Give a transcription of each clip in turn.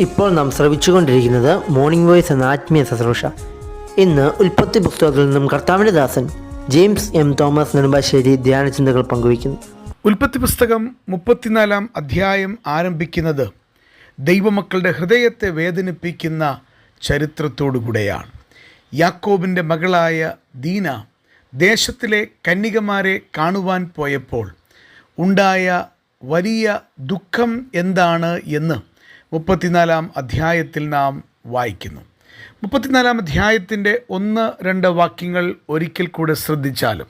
ഇപ്പോൾ നാം ശ്രവിച്ചുകൊണ്ടിരിക്കുന്നത് morning voice എന്ന ആത്മീയ ശുശ്രൂഷ. ഇന്ന് ഉൽപ്പത്തി പുസ്തകത്തിൽ നിന്നും കർത്താവിന്റെ ദാസൻ ജെയിംസ് എം തോമസ് നെടുമ്പാശ്ശേരി ധ്യാനചിന്തകൾ പങ്കുവയ്ക്കുന്നു. ഉൽപ്പത്തി പുസ്തകം മുപ്പത്തിനാലാം അധ്യായം ആരംഭിക്കുന്നത് ദൈവമക്കളുടെ ഹൃദയത്തെ വേദനിപ്പിക്കുന്ന ചരിത്രത്തോടുകൂടെയാണ്. യാക്കോബിന്റെ മകളായ ദീന ദേശത്തിലെ കന്നികമാരെ കാണുവാൻ പോയപ്പോൾ ഉണ്ടായ വലിയ ദുഃഖം എന്താണ് എന്ന് മുപ്പത്തിനാലാം അധ്യായത്തിൽ നാം വായിക്കുന്നു. മുപ്പത്തിനാലാം അധ്യായത്തിന്റെ ഒന്ന് രണ്ട് വാക്യങ്ങൾ ഒരിക്കൽ കൂടെ ശ്രദ്ധിച്ചാലും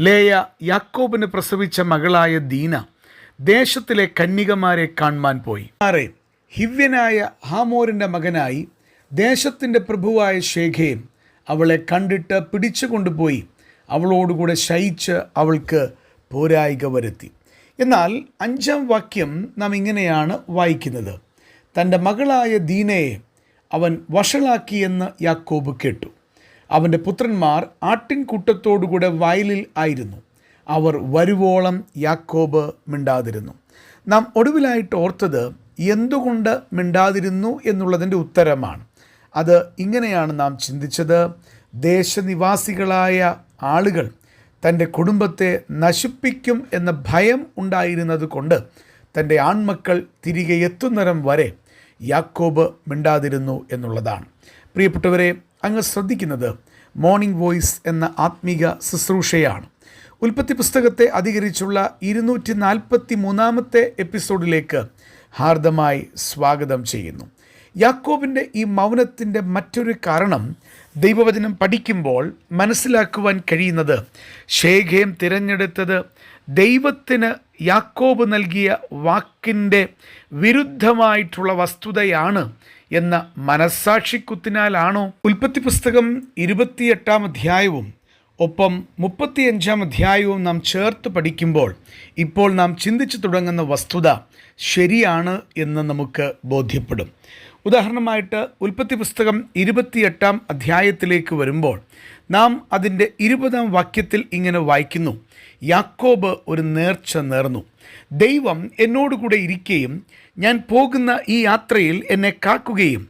ലേയ യാക്കോബിന് പ്രസവിച്ച മകളായ ദീന ദേശത്തിലെ കന്യകമാരെ കാണുവാൻ പോയി. ആറേ ഹിവ്യനായ ഹാമോറിന്റെ മകനായി ദേശത്തിന്റെ പ്രഭുവായ ശേഖയും അവളെ കണ്ടിട്ട് പിടിച്ചു കൊണ്ടുപോയി അവളോടുകൂടെ ശയിച്ച് അവൾക്ക് പോരായിക വരുത്തി. എന്നാൽ അഞ്ചാം വാക്യം നാം ഇങ്ങനെയാണ് വായിക്കുന്നത്. തന്റെ മകളായ ദീനയെ അവൻ വഷളാക്കിയെന്ന് യാക്കോബ് കേട്ടു. അവന്റെ പുത്രന്മാർ ആട്ടിൻകൂട്ടത്തോടുകൂടെ വയലിൽ ആയിരുന്നു. അവർ വരുവോളം യാക്കോബ് മിണ്ടാതിരുന്നു. നാം ഒടുവിലായിട്ട് ഓർത്തത് എന്തുകൊണ്ട് മിണ്ടാതിരുന്നു എന്നുള്ളതിന്റെ ഉത്തരമാണ്. അത് ഇങ്ങനെയാണ് നാം ചിന്തിച്ചത്. ദേശനിവാസികളായ ആളുകൾ തന്റെ കുടുംബത്തെ നശിപ്പിക്കും എന്ന ഭയം ഉണ്ടായിരുന്നത് കൊണ്ട് തന്റെ ആൺമക്കൾ തിരികെ എത്തുന്നരം വരെ യാക്കോബ് മിണ്ടാതിരുന്നു എന്നുള്ളതാണ്. പ്രിയപ്പെട്ടവരെ അങ്ങ് ശ്രദ്ധിക്കുന്നത് മോർണിംഗ് വോയിസ് എന്ന ആത്മീക ശുശ്രൂഷയാണ്. ഉൽപ്പത്തി പുസ്തകത്തെ അധികരിച്ചുള്ള ഇരുന്നൂറ്റി നാൽപ്പത്തി മൂന്നാമത്തെ എപ്പിസോഡിലേക്ക് ഹാർദമായി സ്വാഗതം ചെയ്യുന്നു. യാക്കോബിന്റെ ഈ മൗനത്തിന്റെ മറ്റൊരു കാരണം ദൈവവചനം പഠിക്കുമ്പോൾ മനസ്സിലാക്കുവാൻ കഴിയുന്നത് ശേഖയം തിരഞ്ഞെടുത്തത് ദൈവത്തിന് യാക്കോബ് നൽകിയ വാക്കിന്റെ വിരുദ്ധമായിട്ടുള്ള വസ്തുതയാണ് എന്ന മനസ്സാക്ഷിക്കുത്തിനാലാണോ? ഉൽപ്പത്തി പുസ്തകം ഇരുപത്തിയെട്ടാം അധ്യായവും ഒപ്പം മുപ്പത്തിയഞ്ചാം അധ്യായവും നാം ചേർത്ത് പഠിക്കുമ്പോൾ ഇപ്പോൾ നാം ചിന്തിച്ചു തുടങ്ങുന്ന വസ്തുത ശരിയാണ് എന്ന് നമുക്ക് ബോധ്യപ്പെടും. ഉദാഹരണമായിട്ട് ഉൽപ്പത്തി പുസ്തകം ഇരുപത്തിയെട്ടാം അധ്യായത്തിലേക്ക് വരുമ്പോൾ നാം അതിന്റെ ഇരുപതാം വാക്യത്തിൽ ഇങ്ങനെ വായിക്കുന്നു. യാക്കോബ് ഒരു നേർച്ച നേർന്നു. ദൈവം എന്നോടുകൂടെ ഇരിക്കുകയും ഞാൻ പോകുന്ന ഈ യാത്രയിൽ എന്നെ കാക്കുകയും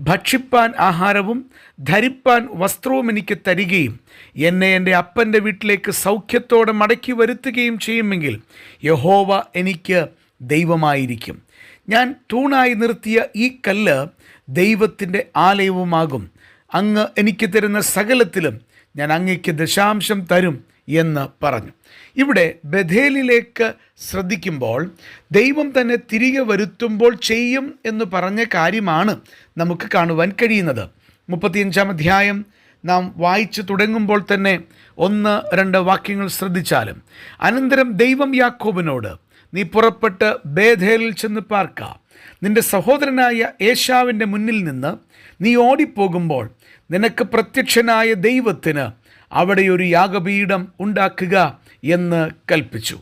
ഭക്ഷിപ്പാൻ ആഹാരവും ധരിപ്പാൻ വസ്ത്രവും എനിക്ക് തരികയും എന്നെ എന്റെ അപ്പന്റെ വീട്ടിലേക്ക് സൗഖ്യത്തോടെ മടക്കി വരുത്തുകയും ചെയ്യുമെങ്കിൽ യഹോവ എനിക്ക് ദൈവമായിരിക്കും. ഞാൻ തൂണായി നിർത്തിയ ഈ കല്ല് ദൈവത്തിന്റെ ആലയവുമാകും. അങ്ങ് എനിക്ക് തരുന്ന സകലത്തിലും ഞാൻ അങ്ങയ്ക്ക് ദശാംശം തരും എന്ന് പറഞ്ഞു. ഇവിടെ ബഥേലിലേക്ക് ശ്രദ്ധിക്കുമ്പോൾ ദൈവം തന്നെ തിരികെ വരുത്തുമ്പോൾ ചെയ്യും എന്ന് പറഞ്ഞ കാര്യമാണ് നമുക്ക് കാണുവാൻ കഴിയുന്നത്. മുപ്പത്തിയഞ്ചാം അധ്യായം നാം വായിച്ചു തുടങ്ങുമ്പോൾ തന്നെ ഒന്ന് രണ്ട് വാക്യങ്ങൾ ശ്രദ്ധിച്ചാലും അനന്തരം ദൈവം യാക്കോബിനോട് നീ പുറപ്പെട്ട് ബേധേലിൽ ചെന്ന് പാർക്ക നിന്റെ സഹോദരനായ ഏശാവിന്റെ മുന്നിൽ നിന്ന് നീ ഓടിപ്പോകുമ്പോൾ നിനക്ക് പ്രത്യക്ഷനായ ദൈവത്തിന് അവിടെ ഒരു യാഗപീഠം ഉണ്ടാക്കുക എന്ന് കൽപ്പിച്ചു.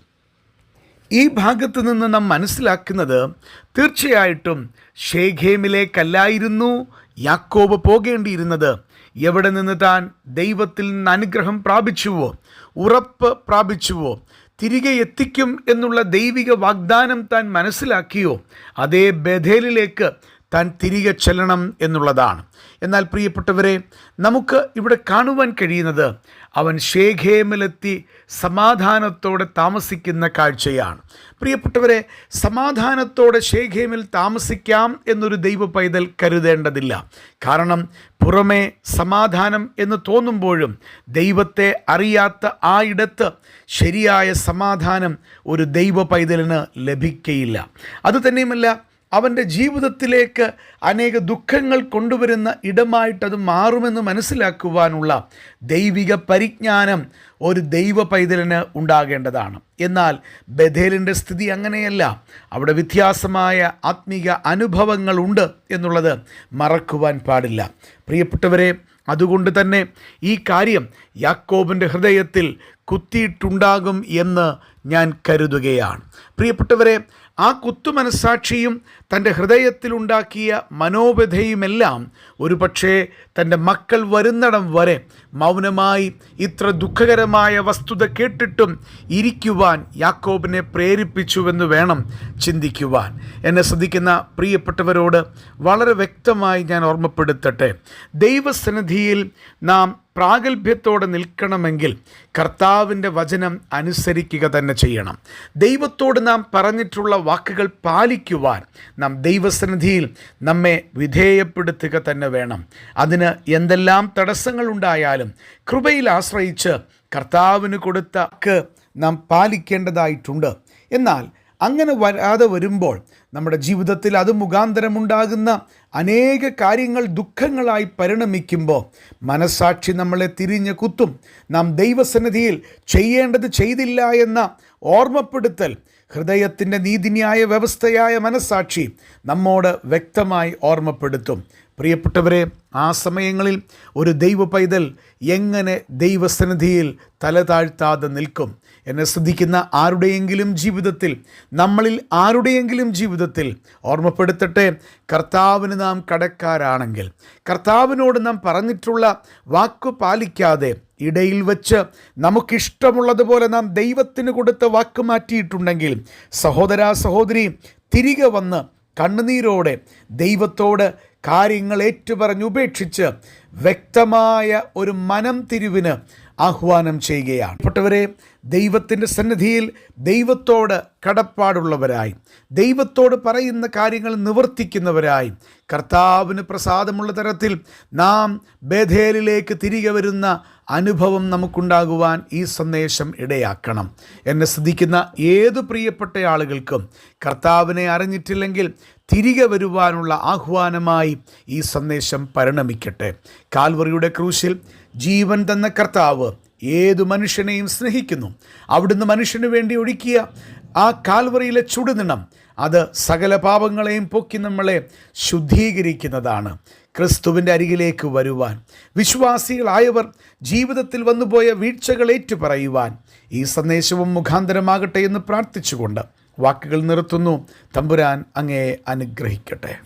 ഈ ഭാഗത്ത് നിന്ന് നാം മനസ്സിലാക്കുന്നത് തീർച്ചയായിട്ടും ഷേഖേമിലേക്കല്ലായിരുന്നു യാക്കോബ് പോകേണ്ടിയിരുന്നത്. എവിടെ നിന്ന് താൻ ദൈവത്തിൽ നിന്ന് അനുഗ്രഹം പ്രാപിച്ചുവോ? ഉറപ്പ് പ്രാപിച്ചുവോ? തിരികെ എത്തിക്കും എന്നുള്ള ദൈവിക വാഗ്ദാനം താൻ മനസ്സിലാക്കിയോ? അതേ ബഥേലിലേക്ക് താൻ തിരികെ ചെല്ലണം എന്നുള്ളതാണ്. എന്നാൽ പ്രിയപ്പെട്ടവരെ നമുക്ക് ഇവിടെ കാണുവാൻ കഴിയുന്നത് അവൻ ഷേഖേമിലെത്തി സമാധാനത്തോടെ താമസിക്കുന്ന കാഴ്ചയാണ്. പ്രിയപ്പെട്ടവരെ സമാധാനത്തോടെ ഷേഖേമിൽ താമസിക്കാം എന്നൊരു ദൈവ പൈതൽ കരുതേണ്ടതില്ല. കാരണം പുറമേ സമാധാനം എന്ന് തോന്നുമ്പോഴും ദൈവത്തെ അറിയാത്ത ആ ഇടത്ത് ശരിയായ സമാധാനം ഒരു ദൈവ പൈതലിന് ലഭിക്കയില്ല അതുതന്നെയുമല്ല അവന്റെ ജീവിതത്തിലേക്ക് അനേക ദുഃഖങ്ങൾ കൊണ്ടുവരുന്ന ഇടമായിട്ടത് മാറുമെന്ന് മനസ്സിലാക്കുവാനുള്ള ദൈവിക പരിജ്ഞാനം ഒരു ദൈവ പൈതലിന് ഉണ്ടാകേണ്ടതാണ്. എന്നാൽ ബഥേലിന്റെ സ്ഥിതി അങ്ങനെയല്ല. അവിടെ വ്യത്യാസമായ ആത്മീക അനുഭവങ്ങളുണ്ട് എന്നുള്ളത് മറക്കുവാൻ പാടില്ല. പ്രിയപ്പെട്ടവരെ അതുകൊണ്ട് തന്നെ ഈ കാര്യം യാക്കോബിന്റെ ഹൃദയത്തിൽ കുത്തിയിട്ടുണ്ടാകും എന്ന് ഞാൻ കരുതുകയാണ്. പ്രിയപ്പെട്ടവരെ ആ കുത്തുമനസാക്ഷിയും തന്റെ ഹൃദയത്തിലുണ്ടാക്കിയ മനോവ്യഥയുമെല്ലാം ഒരു പക്ഷേ തന്റെ മക്കൾ വരുന്നിടം വരെ മൗനമായി ഇത്ര ദുഃഖകരമായ വസ്തുത കേട്ടിട്ടും ഇരിക്കുവാൻ യാക്കോബിനെ പ്രേരിപ്പിച്ചുവെന്ന് വേണം ചിന്തിക്കുവാൻ. എന്നെ ശ്രദ്ധിക്കുന്ന പ്രിയപ്പെട്ടവരോട് വളരെ വ്യക്തമായി ഞാൻ ഓർമ്മപ്പെടുത്തട്ടെ. ദൈവസന്നിധിയിൽ നാം പ്രാഗൽഭ്യത്തോടെ നിൽക്കണമെങ്കിൽ കർത്താവിന്റെ വചനം അനുസരിക്കുക തന്നെ ചെയ്യണം. ദൈവത്തോട് നാം പറഞ്ഞിട്ടുള്ള വാക്കുകൾ പാലിക്കുവാൻ നാം ദൈവസന്നിധിയിൽ നമ്മെ വിധേയപ്പെടുത്തുക തന്നെ വേണം. അതിന് എന്തെല്ലാം തടസ്സങ്ങളുണ്ടായാലും കൃപയിൽ ആശ്രയിച്ച് കർത്താവിന് കൊടുത്ത നാം പാലിക്കേണ്ടതായിട്ടുണ്ട്. എന്നാൽ അങ്ങനെ വരാതെ വരുമ്പോൾ നമ്മുടെ ജീവിതത്തിൽ അത് മുഖാന്തരമുണ്ടാകുന്ന അനേക കാര്യങ്ങൾ ദുഃഖങ്ങളായി പരിണമിക്കുമ്പോൾ മനസാക്ഷി നമ്മളെ തിരിഞ്ഞ് കുത്തും. നാം ദൈവസന്നിധിയിൽ ചെയ്യേണ്ടത് ചെയ്തില്ല എന്ന ഓർമ്മപ്പെടുത്തൽ ഹൃദയത്തിന്റെ നീതിന്യായ വ്യവസ്ഥയായ മനസ്സാക്ഷി നമ്മോട് വ്യക്തമായി ഓർമ്മപ്പെടുത്തും. പ്രിയപ്പെട്ടവരെ ആ സമയങ്ങളിൽ ഒരു ദൈവ പൈതൽ എങ്ങനെ ദൈവസന്നിധിയിൽ തല താഴ്ത്താതെ നിൽക്കും? എന്നെ ശ്രദ്ധിക്കുന്ന ആരുടെയെങ്കിലും ജീവിതത്തിൽ നമ്മളിൽ ആരുടെയെങ്കിലും ജീവിതത്തിൽ ഓർമ്മപ്പെടുത്തട്ടെ കർത്താവിന് നാം കടക്കാരാണെങ്കിൽ കർത്താവിനോട് നാം പറഞ്ഞിട്ടുള്ള വാക്ക് പാലിക്കാതെ ഇടയിൽ വച്ച് നമുക്കിഷ്ടമുള്ളതുപോലെ നാം ദൈവത്തിന് കൊടുത്ത വാക്ക് മാറ്റിയിട്ടുണ്ടെങ്കിൽ സഹോദരാ സഹോദരി തിരികെ വന്ന് കണ്ണുനീരോടെ ദൈവത്തോട് കാര്യങ്ങൾ ഏറ്റുപറഞ്ഞ് ഉപേക്ഷിച്ച് വ്യക്തമായ ഒരു മനം തിരിവിന് ആഹ്വാനം ചെയ്യുകയാണ്. പെട്ടവരെ ദൈവത്തിന്റെ സന്നിധിയിൽ ദൈവത്തോട് കടപ്പാടുള്ളവരായി ദൈവത്തോട് പറയുന്ന കാര്യങ്ങൾ നിവർത്തിക്കുന്നവരായി കർത്താവിന് പ്രസാദമുള്ള തരത്തിൽ നാം ബേധേലിലേക്ക് തിരികെ വരുന്ന അനുഭവം നമുക്കുണ്ടാകുവാൻ ഈ സന്ദേശം ഇടയാക്കണം. എന്നെ ശ്രദ്ധിക്കുന്ന ഏതു പ്രിയപ്പെട്ട ആളുകൾക്കും കർത്താവിനെ അറിഞ്ഞിട്ടില്ലെങ്കിൽ തിരികെ വരുവാനുള്ള ആഹ്വാനമായി ഈ സന്ദേശം പരിണമിക്കട്ടെ. കാൽവറിയുടെ ക്രൂശിൽ ജീവൻ തന്ന കർത്താവ് ഏതു മനുഷ്യനെയും സ്നേഹിക്കുന്നു. അവിടുന്ന് മനുഷ്യന് വേണ്ടി ഒഴുക്കിയ ആ കാൽവറിയിലെ ചുടുനിണം അത് സകല പാപങ്ങളെയും പൊക്കി നമ്മളെ ശുദ്ധീകരിക്കുന്നതാണ്. ക്രിസ്തുവിന്റെ അരികിലേക്ക് വരുവാൻ. വിശ്വാസികളായവർ ജീവിതത്തിൽ വന്നുപോയ വീഴ്ചകൾ ഏറ്റുപറയുവാൻ. ഈ സന്ദേശവും മുഖാന്തരമാകട്ടെ എന്ന് പ്രാർത്ഥിച്ചുകൊണ്ട് വാക്കുകൾ നിർത്തുന്നു. തമ്പുരാൻ അങ്ങേ അനുഗ്രഹിക്കട്ടെ.